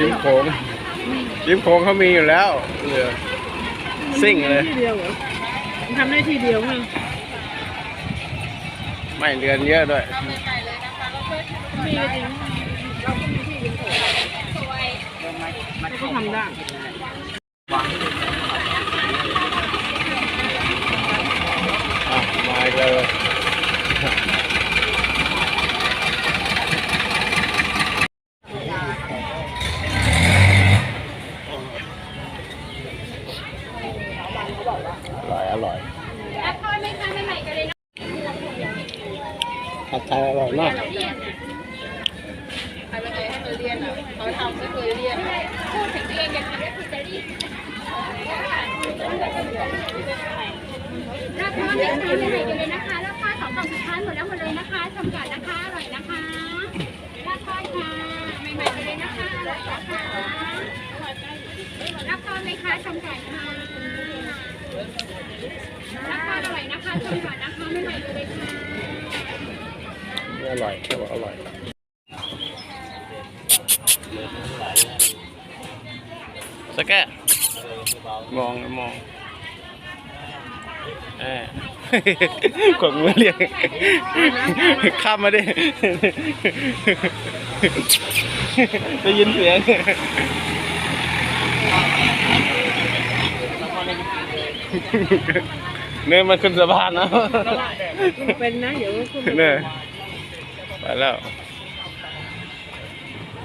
ริมโขงริมโขงเขามีอยู่แล้วเรือซิ่งเลยที่เดียวเหรอมันทำได้ทีเดียวไงไม่เรือนเยอะด้วยมีก็จริงเราก็มีที่ริมโขงเราก็ทำได้ อะมาอีกเลยอร่อย อร่อย รับทอดไหมคะใหม่ๆกันเลยนะ ผัด ไทยอร่อยมากใครเป็นไงให้มาเรียนอะเขาทำไม่เคยเรียนพูดถึงเรียนอยากทำได้คือจะรีบรับทอดไหมคะใหม่กันเลยนะคะรับทอดสองกล่องสุดท้ายหมดแล้วหมดเลยนะคะชมก่อนนะคะอร่อยนะคะรับทอดค่ะใหม่ๆกันเลยนะคะอรับทอดค่ะรับทอดไหมคะชมก่อนค่ะรับทอดอร่อยนะคะชมก่อนนะคะใหม่ๆกันเลยค่ะ อร่อยเขาบอกอร่อยสแกะมองมองเออกดมือเรียกข้ามมาดิได้ยินเสียงเนื่อมันขึ้นสะพานนะมันเป็นนะเดี๋ยวคุณเนี่ย ไปแล้ว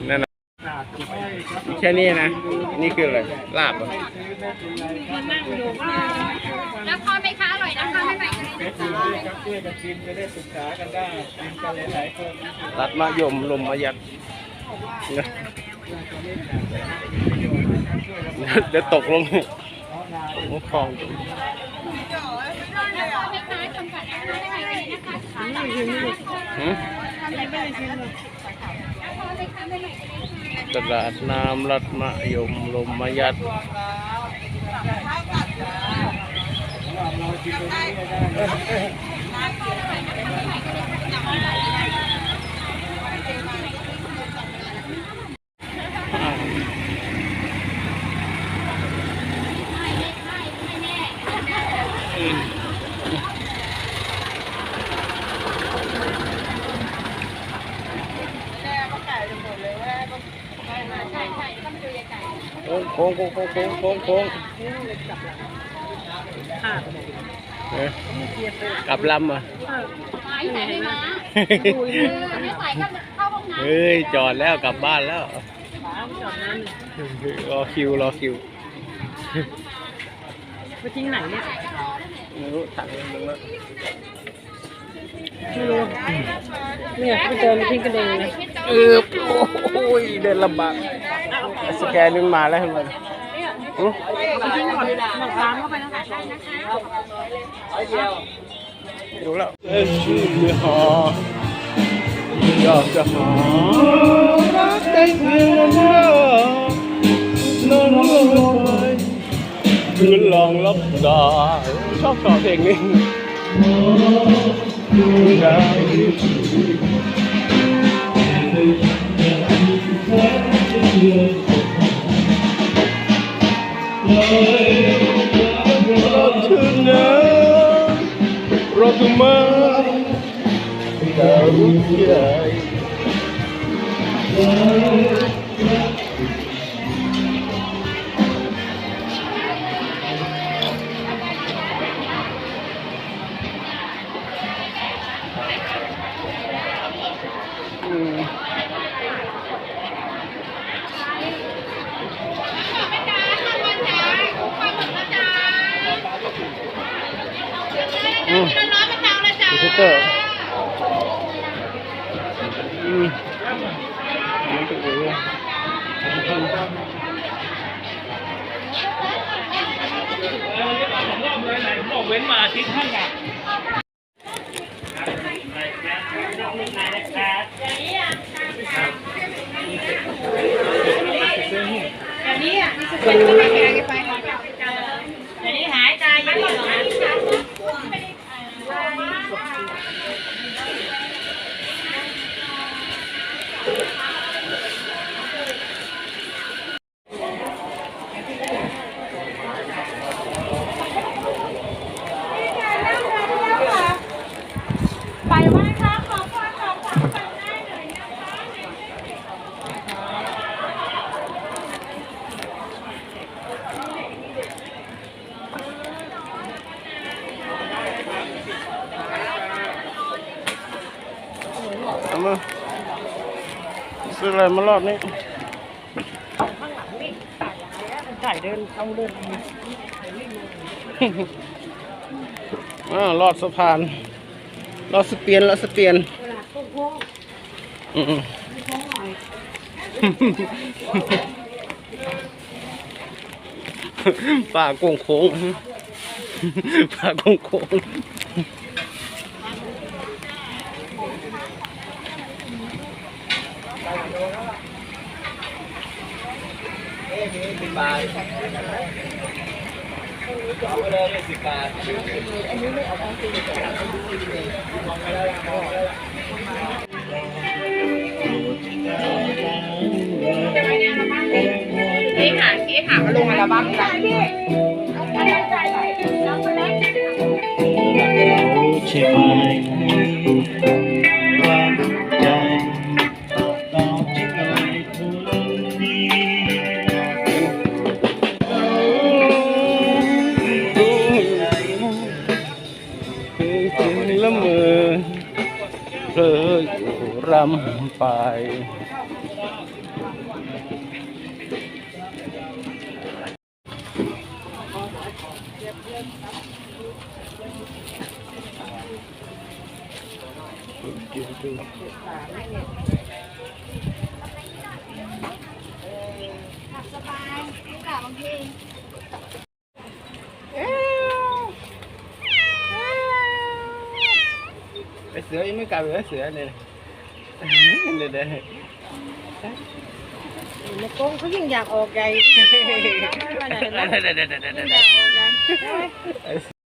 นั่นนะแค่นี้นะ นี่คืออะไร ลาบเหรอมันนั่อยู่ว่ารับทอดไหมคะอร่อยนะคะไม่ใหม่กันเลยนะคะตัดมะยมลมมายัดเดี๋ยวตกลงโอ้คลองรับทอดไหมคะจำกัดนะคะไม่ใหม่กันเลยนะคะนี่คือนี่หืมไม่ได้ชิมเลยรับทอดไหมคะไม่ใหม่กันเลยค่ะ ตลาดน้ำรัดมะยมลมมายัด ค้งโค้งโค้งโค้งโค้งโค้งโค้งค่ะเอ๊ะกลับลำอะไม้ใส่เลยนะไม่ใส่ก็เข้าห้องน้ำเฮ้ยจอดแล้วกลับบ้านแล้วจอดนั้นรอคิวรอคิวไปทิ้งไหนเนี่ยไม่รู้ตังค์มึงแล้วไม่รู้เนี่ยไปเจอมาทิ้งกระเด็นเลยเออโอ้ยเดินลำบาก สแกนนึงมาแล้วทำไมอื้อไปทิ้งก่อนหมดร้านเข้าไปนะคะรู้แล้วเอ้ยชื่อหออยากจะหารักได้เพียงนั้นนอนลงไปคืนลองรับตาชอบชอบเพลงนี้ร รู้ใหญ่ อืมอืม ร้อนๆมา เจ้าละจ้าสเตอร์อืมนี่ก็คือบอกเว้นมาอาทิตย์ท่านอะเป็นเดี๋ ซื้ออะไรมารอบนี้ถ่ายเดินเอาเดินอ่ารอดสะพาน รอดสเปียนรอดสเปียนอืมๆป่าโกงโค้งป่าโกงโค้ง นี่หาที่หามาลงอัลบั้มกัน รู้ใช่ไหม ำไป สบายนี่ค่ะบางทีไอเสือยังไม่กลับเลยไอเสือเลย เลยเด้ในกงเขายิ่งอยากออกใหญ่ไปไหนเด้นะเด้เด้เด้เด้อยากออกใหญ่เด้